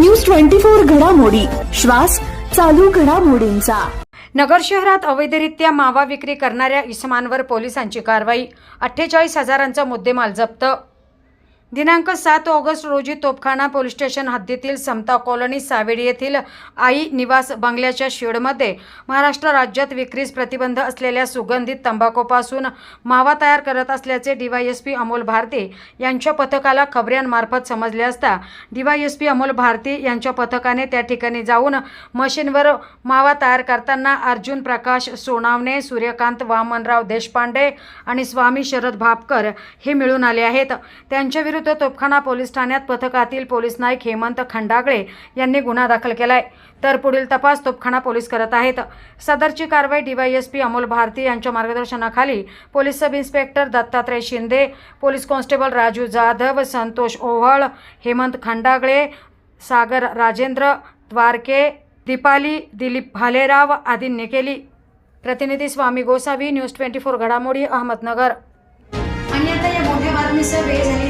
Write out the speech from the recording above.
News twenty four घडामोडी. श्वास चालू घडामोडींचा. नगर शहरात अवैधरित्या मावा विक्री करणाऱ्या इसमांवर पोलिसांची कारवाई. अठ्ठेचाळीस हजारांचा मुद्देमाल जप्त. दिनांक सात ऑगस्ट रोजी तोपखाना पोलीस स्टेशन हद्दीतील समता कॉलनी सावेडी येथील आई निवास बंगल्याच्या शेडमध्ये महाराष्ट्र राज्यात विक्रीस प्रतिबंध असलेल्या सुगंधित तंबाखूपासून मावा तयार करत असल्याचे डीवायएसपी अमोल भारती यांच्या पथकाला खबऱ्यांमार्फत समजले असता डीवायएसपी अमोल भारती यांच्या पथकाने त्या ठिकाणी जाऊन मशीनवर मावा तयार करताना अर्जुन प्रकाश सोनावणे सूर्यकांत वामनराव देशपांडे आणि स्वामी शरद भापकर हे मिळून आले आहेत. त्यांच्या विरुद्ध तोपखाना पोलीस ठाण्यात पथकातील पोलीस नाईक हेमंत खंडागळे यांनी गुन्हा दाखल केलाय. तर पुढील तपास तोपखाना पोलीस करत आहेत. सदरची कारवाई डीवायएसपी अमोल भारती यांच्या मार्गदर्शनाखाली police sub inspector Dattatray Shinde police constable Raju Jadhav Santosh Owhal Hemant Khandagale Sagar Rajendra Dwarke Deepali Dilip Bhalerao आदींनी केली प्रतिनिधी Swami Gosavi news twenty four घडामोडी अहमदनगर. आणि आता या मोठ्या बातमीसह वेळ झाली